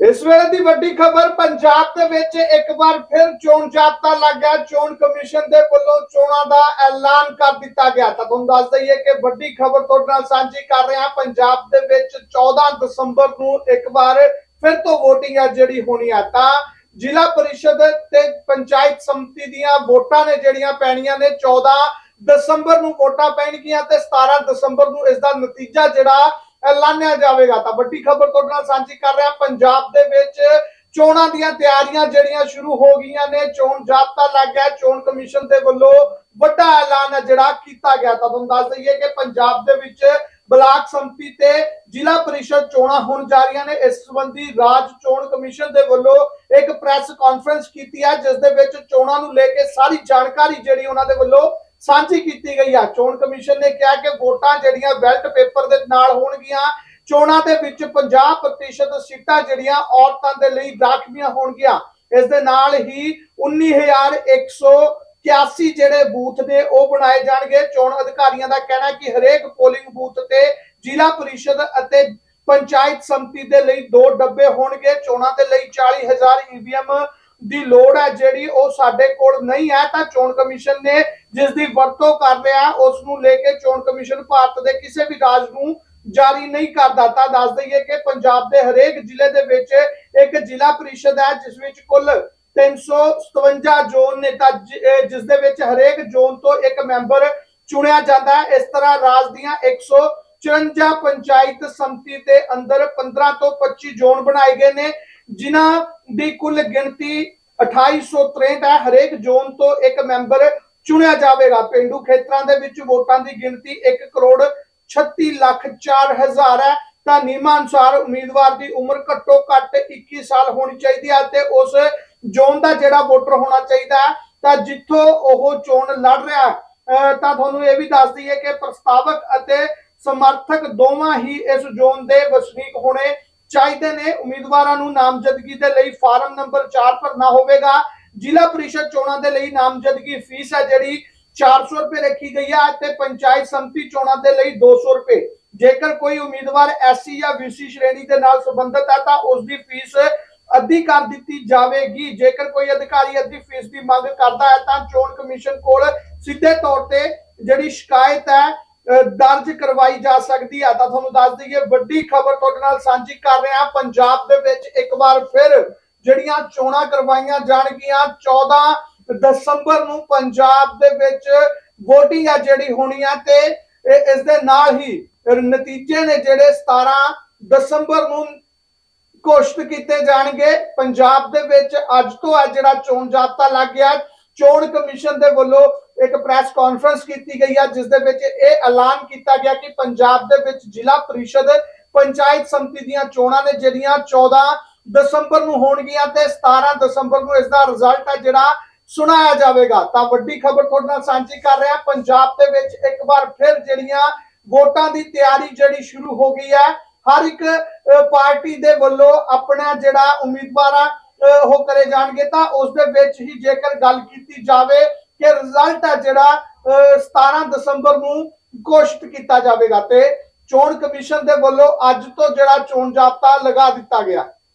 ਇਸ ਵੇਲੇ ਦੀ ਵੱਡੀ ਖਬਰ, ਪੰਜਾਬ ਦੇ ਵਿੱਚ ਇੱਕ ਵਾਰ ਫਿਰ ਚੋਣ ਜਾਬਤਾ ਲੱਗ ਗਿਆ। ਚੋਣ ਕਮਿਸ਼ਨ ਦੇ ਵੱਲੋਂ ਚੋਣਾਂ ਦਾ ਐਲਾਨ ਕਰ ਦਿੱਤਾ ਗਿਆ। ਤਾਂ ਤੁਹਾਨੂੰ ਦੱਸ ਦਈਏ ਕਿ ਵੱਡੀ ਖਬਰ ਤੁਹਾਡੇ ਨਾਲ ਸਾਂਝੀ ਕਰ ਰਹੇ ਹਾਂ। ਪੰਜਾਬ ਦੇ ਵਿੱਚ 14 ਦਸੰਬਰ ਨੂੰ ਇੱਕ ਵਾਰ ਫਿਰ ਤੋਂ VOTING ਹੈ ਜਿਹੜੀ ਹੋਣੀ ਆ। ਤਾਂ ਜ਼ਿਲ੍ਹਾ ਪਰਿਸ਼ਦ ਤੇ ਪੰਚਾਇਤ ਸਮਿਤੀ ਦੀਆਂ ਵੋਟਾਂ ਨੇ ਜਿਹੜੀਆਂ ਪੈਣੀਆਂ ਨੇ 14 ਦਸੰਬਰ ਨੂੰ ਵੋਟਾਂ ਪੈਣਗੀਆਂ ਤੇ 17 ਦਸੰਬਰ ਨੂੰ ਇਸ ਦਾ ਨਤੀਜਾ ਜਿਹੜਾ ਐਲਾਨਿਆ ਜਾਵੇਗਾ। ਤਾਂ ਵੱਡੀ ਖਬਰ ਤੁਹਾਡੇ ਨਾਲ ਸਾਂਝੀ ਕਰ ਰਿਹਾ, ਪੰਜਾਬ ਦੇ ਵਿੱਚ ਚੋਣਾਂ ਦੀਆਂ ਤਿਆਰੀਆਂ ਜਿਹੜੀਆਂ ਸ਼ੁਰੂ ਹੋ ਗਈਆਂ ਨੇ, ਚੋਣ ਜਾਬਤਾ ਲੱਗ ਗਿਆ, ਚੋਣ ਕਮਿਸ਼ਨ ਦੇ ਵੱਲੋਂ ਵੱਡਾ ਐਲਾਨ ਜਿਹੜਾ ਕੀਤਾ ਗਿਆ। ਤਾਂ ਤੁਹਾਨੂੰ ਦੱਸ ਦਈਏ ਕਿ ਪੰਜਾਬ ਦੇ ਵਿੱਚ ਬਲਾਕ ਸੰਮਤੀ ਤੇ ਜ਼ਿਲ੍ਹਾ ਪਰਿਸ਼ਦ ਚੋਣਾਂ ਹੋਣ ਜਾ ਰਹੀਆਂ ਨੇ। ਇਸ ਸੰਬੰਧੀ ਰਾਜ ਚੋਣ ਕਮਿਸ਼ਨ ਦੇ ਵੱਲੋਂ ਇੱਕ ਪ੍ਰੈਸ ਕਾਨਫਰੰਸ ਕੀਤੀ ਹੈ, ਜਿਸ ਦੇ ਵਿੱਚ ਚੋਣਾਂ ਨੂੰ ਲੈ ਕੇ ਸਾਰੀ ਜਾਣਕਾਰੀ ਜਿਹੜੀ ਉਹਨਾਂ ਦੇ ਵੱਲੋਂ ਸਾਂਝੀ ਕੀਤੀ ਗਈ ਆ। ਚੋਣ ਕਮਿਸ਼ਨ ਨੇ ਕਿਹਾ ਕਿ ਵੋਟਾਂ ਜਿਹੜੀਆਂ ਬੈਲਟ ਪੇਪਰ ਦੇ ਨਾਲ ਹੋਣਗੀਆਂ, ਚੋਣਾਂ ਦੇ ਵਿੱਚ 50% ਸੀਟਾਂ ਜਿਹੜੀਆਂ ਔਰਤਾਂ ਦੇ ਲਈ ਰਾਖਵੀਆਂ ਹੋਣਗੀਆਂ। ਇਸ ਦੇ ਨਾਲ ਹੀ 19181 ਜਿਹੜੇ ਬੂਥ ਨੇ, ਉਹ ਬਣਾਏ ਜਾਣਗੇ। ਚੋਣ ਅਧਿਕਾਰੀਆਂ ਦਾ ਕਹਿਣਾ ਕਿ ਹਰੇਕ ਪੋਲਿੰਗ ਬੂਥ ਤੇ ਜ਼ਿਲ੍ਹਾ ਪਰਿਸ਼ਦ ਅਤੇ ਪੰਚਾਇਤ ਸਮਿਤੀ ਦੇ ਲਈ ਦੋ ਡੱਬੇ ਹੋਣਗੇ। ਚੋਣਾਂ ਦੇ ਲਈ 40000 ਈਵੀਐਮ ਦੀ ਲੋੜ ਹੈ, ਜਿਹੜੀ ਉਹ ਸਾਡੇ ਕੋਲ ਨਹੀਂ ਹੈ, ਤਾਂ ਚੋਣ ਕਮਿਸ਼ਨ ਨੇ ਜਿਸ ਦੀ ਵਰਤੋਂ ਕਰ ਰਿਹਾ ਉਸ ਨੂੰ ਲੈ ਕੇ ਚੋਣ ਕਮਿਸ਼ਨ ਭਾਰਤ ਦੇ ਕਿਸੇ ਵੀ ਰਾਜ ਨੂੰ ਜਾਰੀ ਨਹੀਂ ਕਰਦਾ। ਤਾਂ ਦੱਸ ਦਈਏ ਕਿ ਪੰਜਾਬ ਦੇ ਹਰੇਕ ਜ਼ਿਲ੍ਹੇ ਦੇ ਵਿੱਚ ਇੱਕ ਜ਼ਿਲ੍ਹਾ ਪਰਿਸ਼ਦ ਹੈ, ਜਿਸ ਵਿੱਚ ਕੁੱਲ 357 ਜ਼ੋਨ ਨੇ। ਤਾਂ ਜਿ- ਜਿਸ ਦੇ ਵਿੱਚ ਹਰੇਕ ਜ਼ੋਨ ਤੋਂ ਇੱਕ ਮੈਂਬਰ ਚੁਣਿਆ ਜਾਂਦਾ ਹੈ। ਇਸ ਤਰ੍ਹਾਂ ਰਾਜ ਦੀਆਂ 154 ਪੰਚਾਇਤ ਸਮਿਤੀ ਦੇ ਅੰਦਰ 15 ਤੋਂ 25 ਜ਼ੋਨ ਬਣਾਏ ਗਏ ਨੇ। ਜਿਨ੍ਹਾਂ ਦੀ ਕੁੱਲ ਗਿਣਤੀ 2863 ਹੈ, ਹਰੇਕ ਜ਼ੋਨ ਤੋਂ ਇੱਕ ਮੈਂਬਰ ਚੁਣਿਆ ਜਾਵੇਗਾ। ਪਿੰਡੂ ਖੇਤਰਾਂ ਦੇ ਵਿੱਚ ਵੋਟਾਂ ਦੀ ਗਿਣਤੀ 1 ਕਰੋੜ 36 ਲੱਖ 4 ਹੈ। ਤਾਂ ਨਿਯਮਾਂ ਅਨੁਸਾਰ ਉਮੀਦਵਾਰ ਦੀ ਉਮਰ ਘੱਟੋ ਘੱਟ 21 ਸਾਲ ਹੋਣੀ ਚਾਹੀਦੀ ਹੈ ਤੇ ਉਸ ਜ਼ੋਨ ਦਾ ਜਿਹੜਾ ਵੋਟਰ ਹੋਣਾ ਚਾਹੀਦਾ ਹੈ, ਤਾਂ ਜਿੱਥੋਂ ਉਹ ਚੋਣ ਲੜ ਰਿਹਾ ਅਹ ਤਾਂ ਤੁਹਾਨੂੰ ਇਹ ਵੀ ਦੱਸ ਦਈਏ ਕਿ ਪ੍ਰਸਤਾਵਕ ਅਤੇ ਸਮਰਥਕ ਦੋਵਾਂ ਹੀ ਇਸ ਜ਼ੋਨ ਦੇ ਵਸਨੀਕ ਹੋਣੇ ਚਾਹੀਦੇ ਨੇ। ਉਮੀਦਵਾਰਾਂ ਨੂੰ ਨਾਮਜ਼ਦਗੀ ਦੇ ਲਈ ਫਾਰਮ ਨੰਬਰ 4 ਭਰਨਾ ਹੋਵੇਗਾ। ਜ਼ਿਲ੍ਹਾ ਪਰਿਸ਼ਦ ਚੋਣਾਂ ਦੇ ਲਈ ਨਾਮਜ਼ਦਗੀ ਫੀਸ ਹੈ ਜਿਹੜੀ 400 ਰੁਪਏ ਰੱਖੀ ਗਈ ਹੈ ਤੇ ਪੰਚਾਇਤ ਸਮਿਤੀ ਚੋਣਾਂ ਦੇ ਲਈ 200 ਰੁਪਏ। ਜੇਕਰ ਕੋਈ ਉਮੀਦਵਾਰ ਐਸਸੀ ਜਾਂ ਬੀਸੀ ਸ਼੍ਰੇਣੀ ਦੇ ਨਾਲ ਸੰਬੰਧਿਤ ਹੈ ਤਾਂ ਉਸ ਦੀ ਫੀਸ ਅੱਧੀ ਕਰ ਦਿੱਤੀ ਜਾਵੇਗੀ। ਜੇਕਰ ਕੋਈ ਅਧਿਕਾਰੀ ਅੱਧੀ ਫੀਸ ਦੀ ਮੰਗ ਕਰਦਾ ਹੈ ਤਾਂ ਚੋਣ ਕਮਿਸ਼ਨ ਕੋਲ ਸਿੱਧੇ ਤੌਰ ਤੇ ਜਿਹੜੀ ਸ਼ਿਕਾਇਤ ਹੈ ਦਰਜ ਕਰਵਾਈ ਜਾ ਸਕਦੀ ਹੈ ਤਾਂ ਤੁਹਾਨੂੰ ਦੱਸ ਦਈਏ, ਵੱਡੀ ਖਬਰ ਤੁਹਾਡੇ ਨਾਲ ਸਾਂਝੀ ਕਰ ਰਹੇ ਹਾਂ। ਪੰਜਾਬ ਦੇ ਵਿੱਚ ਇੱਕ ਵਾਰ ਫਿਰ ਜਿਹੜੀਆਂ ਚੋਣਾਂ ਕਰਵਾਈਆਂ ਜਾਣਗੀਆਂ 14 ਦਸੰਬਰ ਨੂੰ ਪੰਜਾਬ ਦੇ ਵਿੱਚ VOTING ਆ ਜਿਹੜੀ ਹੋਣੀ ਆ ਤੇ ਇਸ ਦੇ ਨਾਲ ਹੀ ਨਤੀਜੇ ਨੇ ਜਿਹੜੇ 17 ਦਸੰਬਰ ਨੂੰ ਘੋਸ਼ਿਤ ਕੀਤੇ ਜਾਣਗੇ। ਪੰਜਾਬ ਦੇ ਵਿੱਚ ਅੱਜ ਤੋਂ ਅੱਜ ਜਿਹੜਾ ਚੋਣ ਜਾਬਤਾ ਲੱਗ ਗਿਆ ਚੋਣ ਕਮਿਸ਼ਨ ਦੇ ਵੱਲੋਂ ਇੱਕ ਪ੍ਰੈਸ ਕਾਨਫਰੰਸ ਕੀਤੀ ਗਈ ਹੈ ਜਿਸ ਦੇ ਵਿੱਚ ਇਹ ਐਲਾਨ ਕੀਤਾ ਗਿਆ ਕਿ ਪੰਜਾਬ ਦੇ ਵਿੱਚ ਜ਼ਿਲ੍ਹਾ ਪਰਿਸ਼ਦ ਪੰਚਾਇਤ ਸਮਿਤੀ ਦੀਆਂ ਚੋਣਾਂ ਨੇ ਜਿਹੜੀਆਂ 14 ਦਸੰਬਰ ਨੂੰ ਹੋਣਗੀਆਂ ਤੇ 17 ਦਸੰਬਰ ਨੂੰ ਇਸ ਦਾ ਰਿਜ਼ਲਟ ਹੈ ਜਿਹੜਾ ਸੁਣਾਇਆ ਜਾਵੇਗਾ। ਤਾਂ ਵੱਡੀ ਖਬਰ ਤੁਹਾਡੇ ਨਾਲ ਸਾਂਝੀ ਕਰ ਰਿਹਾ ਪੰਜਾਬ ਦੇ ਵਿੱਚ ਇੱਕ ਵਾਰ ਫਿਰ ਜਿਹੜੀਆਂ ਵੋਟਾਂ ਦੀ ਤਿਆਰੀ ਜਿਹੜੀ ਸ਼ੁਰੂ ਹੋ ਗਈ ਹੈ ਹਰ ਇੱਕ ਪਾਰਟੀ ਦੇ ਵੱਲੋਂ ਆਪਣਾ ਜਿਹੜਾ ਉਮੀਦਵਾਰਾਂ ਅਹ, ਉਹ ਕਰੇ ਜਾਣਗੇ ਤਾਂ ਉਸ ਦੇ ਵਿੱਚ ਹੀ ਜੇਕਰ ਗੱਲ ਕੀਤੀ ਜਾਵੇ ਕਿ ਰਿਜ਼ਲਟ ਹੈ ਜਿਹੜਾ ਅਹ, 17 ਦਸੰਬਰ ਨੂੰ ਘੋਸ਼ਿਤ ਕੀਤਾ ਜਾਵੇਗਾ ਤੇ ਚੋਣ ਕਮਿਸ਼ਨ ਦੇ ਵੱਲੋਂ ਅੱਜ ਤੋਂ ਜਿਹੜਾ ਚੋਣ ਜਾਬਤਾ ਲਗਾ ਦਿੱਤਾ ਗਿਆ।